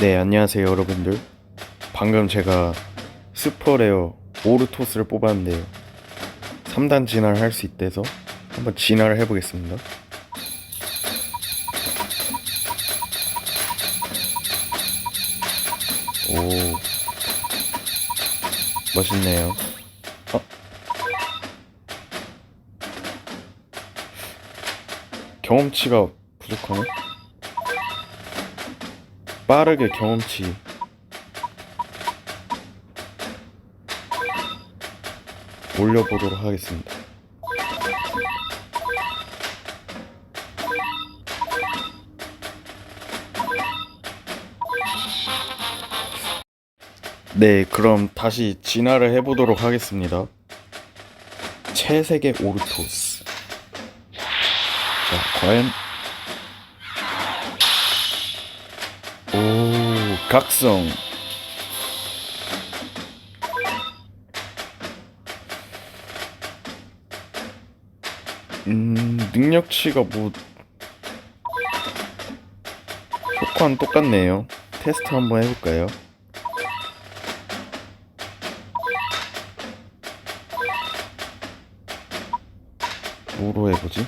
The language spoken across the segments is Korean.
네, 안녕하세요, 여러분들. 방금 제가 스퍼레어 오르토스를 뽑았는데요. 3단 진화를 할 수 있대서 한번 진화를 해보겠습니다. 오, 멋있네요. 어? 경험치가 부족하네? 빠르게 경험치 올려보도록 하겠습니다. 네, 그럼 다시 진화를 해보도록 하겠습니다. 채색의 오르토스. 자, 과연 오, 각성. 음, 능력치가 뭐 효과는 똑같네요. 테스트 한번 해볼까요? 뭐로 해보지?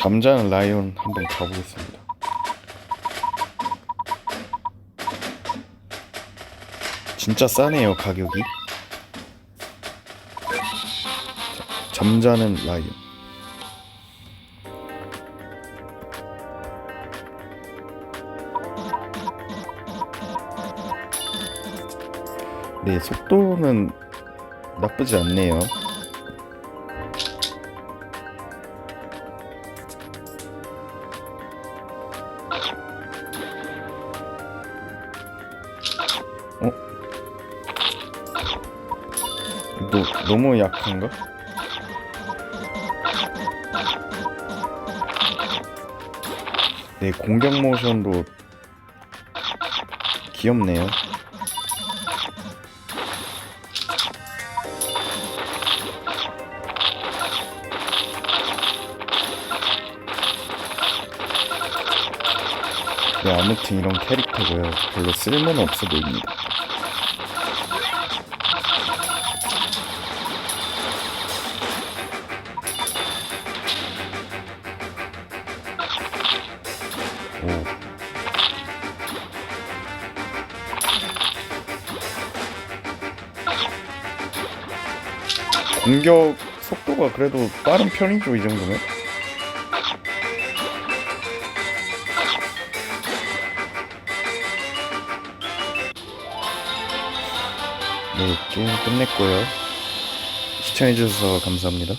잠자는 라이온 한번 가보겠습니다. 진짜 싸네요 가격이. 자, 잠자는 라이온. 네 속도는 나쁘지 않네요. 너, 너무 약한가? 네, 공격 모션도 귀엽네요. 네, 아무튼 이런 캐릭터고요. 별로 쓸모는 없어 보입니다. 공격 속도가 그래도 빠른 편이죠, 이 정도면? 네, 게임 끝냈고요. 시청해주셔서 감사합니다.